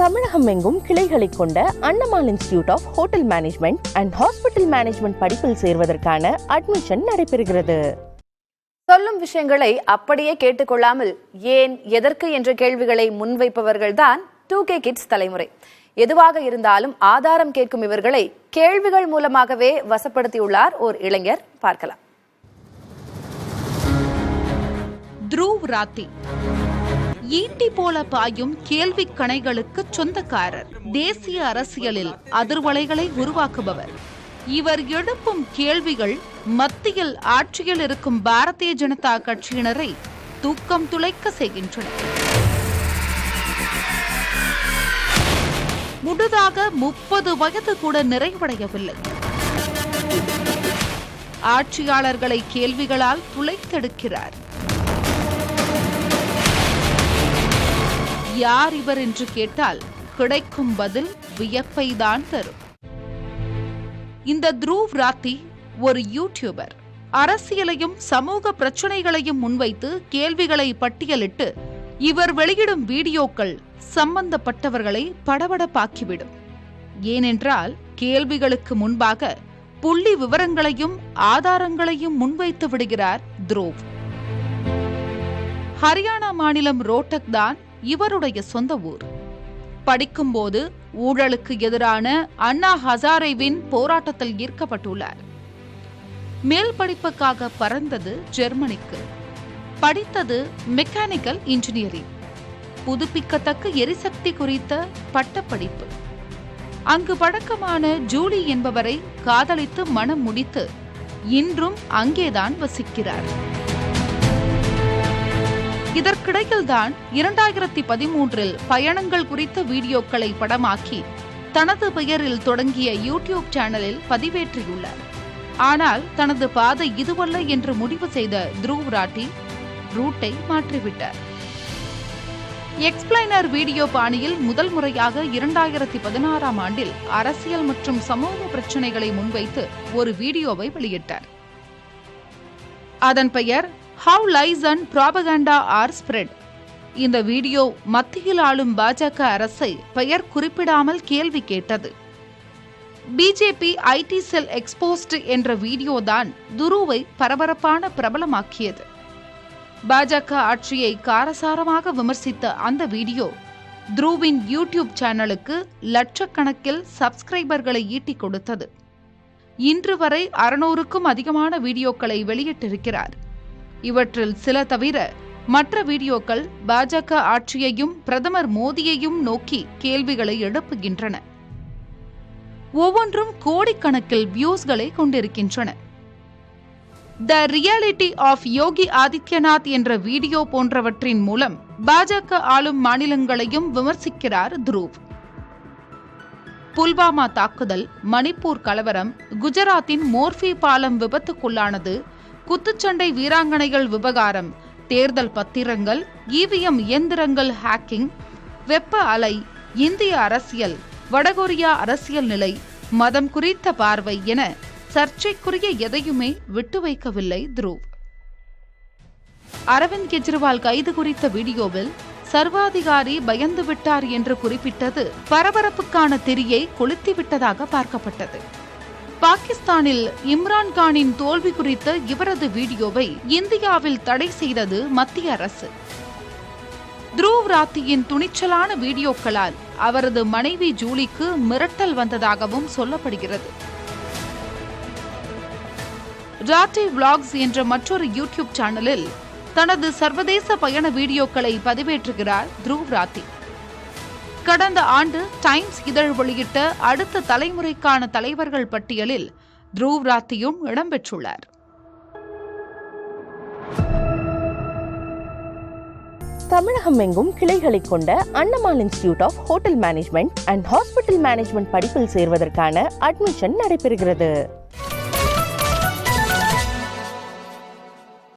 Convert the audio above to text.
தமிழகம் எங்கும் கிளைகளை கொண்ட Annamal institute of hotel management and hospital management படிப்பில் சேர்வதற்கான அட்மிஷன் நடைபெறுகிறது. சொல்லும் விஷயங்களை அப்படியே கேட்டுக்கொள்ளாமல் ஏன் எதற்கு என்ற கேள்விகளை முன்வைப்பவர்கள்தான் டூ கே கிட்ஸ் தலைமுறை. எதுவாக இருந்தாலும் ஆதாரம் கேட்கும் இவர்களை கேள்விகள் மூலமாகவே வசப்படுத்தியுள்ளார் ஓர் இளைஞர். பார்க்கலாம். த்ருவ் ராத்தி ஈட்டி போல பாயும் கேள்வி கணைகளுக்கு சொந்தக்காரர். தேசிய அரசியலில் அதிர்வலைகளை உருவாக்குபவர். இவர் எழுப்பும் கேள்விகள் மத்தியில் ஆட்சியில் இருக்கும் பாரதிய ஜனதா கட்சியினரை தூக்கம் துளைக்க செய்கின்றன. முழுதாக முப்பது வயது கூட நிறைவடையவில்லை. ஆட்சியாளர்களை கேள்விகளால் துளைத்தெடுக்கிறார். யார் இவர் என்று கேட்டால் கிடைக்கும் பதில் வியப்பை தான் தரும். இந்த த்ரூவ் ராத்தி ஒரு யூடியூபர் அரசியலையும் சமூக பிரச்சனைகளையும் முன்வைத்து கேள்விகளை பட்டியலிட்டு இவர் வெளியிடும் வீடியோக்கள் சம்பந்தப்பட்டவர்களை படபடப்பாக்கிவிடும். ஏனென்றால் கேள்விகளுக்கு முன்பாக புள்ளி விவரங்களையும் ஆதாரங்களையும் முன்வைத்து விடுகிறார் துருவ். ஹரியானா மாநிலம் ரோட்டக் தான் இவருடைய சொந்த ஊர். படிக்கும்போது ஊழலுக்கு எதிரான அண்ணா ஹசாரேவின் போராட்டத்தில் ஈர்க்கப்பட்டுள்ளார். மேல் படிப்புக்காக பறந்தது ஜெர்மனிக்கு. படித்தது மெக்கானிக்கல் இன்ஜினியரிங். புதுப்பிக்கத்தக்க எரிசக்தி குறித்த பட்டப்படிப்பு. அங்கு வழக்கமான ஜூலி என்பவரை காதலித்து மனம் முடித்து இன்றும் அங்கேதான் வசிக்கிறார். இதற்கிடையில்தான் இரண்டாயிரத்தி பதிமூன்றில் பயணங்கள் குறித்த வீடியோக்களை படமாக்கி தனது பெயரில் தொடங்கிய யூடியூப் சேனலில் பதிவேற்றியுள்ளார். ஆனால் தனது பாதை இதுவல்ல என்று முடிவு செய்த துருவ் ராட்டி ரூட்டை மாற்றிவிட்டார். எக்ஸ்பிளைனர் வீடியோ பாணியில் முதல் முறையாக இரண்டாயிரத்தி பதினாறாம் ஆண்டில் அரசியல் மற்றும் சமூக பிரச்சனைகளை முன்வைத்து ஒரு வீடியோவை வெளியிட்டார். அதன் பெயர் how lies and propaganda are spread இந்த வீடியோ மத்தியில் ஆளும் பாஜக அரசை பெயர் குறிப்பிடாமல் கேள்வி கேட்டது. பிஜேபி ஐடி செல் எக்ஸ்போஸ்ட் என்ற வீடியோ தான் துருவை பரபரப்பான பிரபலமாக்கியது. பாஜக ஆட்சியை காரசாரமாக விமர்சித்த அந்த வீடியோ துருவின் யூடியூப் சேனலுக்கு லட்சக்கணக்கில் சப்ஸ்கிரைபர்களை ஈட்டிக் கொடுத்தது. இன்று வரை அறுநூறுக்கும் அதிகமான வீடியோக்களை வெளியிட்டிருக்கிறார். இவற்றில் சில தவிர மற்ற வீடியோக்கள் பாஜக ஆட்சியையும் பிரதமர் மோடியையும் நோக்கி கேள்விகளை எழுப்புகின்றன. ஒவ்வொன்றும் கோடிக்கணக்கில் வியூஸ்களை கொண்டிருக்கின்றன. The reality of Yogi Adityanath என்ற வீடியோ போன்றவற்றின் மூலம் பாஜக ஆளும் மாநிலங்களையும் விமர்சிக்கிறார் துருவ். புல்வாமா தாக்குதல் மணிப்பூர் கலவரம் குஜராத்தின் மோர்பி பாலம் விபத்துக்குள்ளானது குத்துச்சண்டை வீராங்கனைகள் விவகாரம் தேர்தல் பத்திரங்கள் இவிஎம் இயந்திரங்கள் ஹேக்கிங் வெப்ப அலை இந்திய அரசியல் வடகொரியா அரசியல் நிலை மதம் குறித்த பார்வை என சர்ச்சைக்குரிய எதையுமே விட்டு வைக்கவில்லை துருவ். அரவிந்த் கெஜ்ரிவால் கைது குறித்த வீடியோவில் சர்வாதிகாரி பயந்து விட்டார் என்று குறிப்பிட்டது பரபரப்புக்கான திரியை கொளுத்திவிட்டதாக பார்க்கப்பட்டது. பாகிஸ்தானில் இம்ரான்கானின் தோல்வி குறித்த இவரது வீடியோவை இந்தியாவில் தடை செய்தது மத்திய அரசு. துருவ் ராத்தியின் துணிச்சலான வீடியோக்களால் அவரது மனைவி ஜூலிக்கு மிரட்டல் வந்ததாகவும் சொல்லப்படுகிறது. ராட்டி விளாக்ஸ் என்ற மற்றொரு யூடியூப் சேனலில் தனது சர்வதேச பயண வீடியோக்களை பதிவேற்றுகிறார் துருவ் ராத்தி. கடந்த ஆண்டு டைம்ஸ் இதழ் வெளியிட்ட அடுத்த தலைமுறைக்கான தலைவர்கள் பட்டியலில் த்ருவ் ராத்தியும் இடம்பெற்றுள்ளார். தமிழகம் எங்கும் கிளைகளை கொண்ட Annamal institute of hotel management and hospital management படிப்பில் சேர்வதற்கான அட்மிஷன் நடைபெறுகிறது.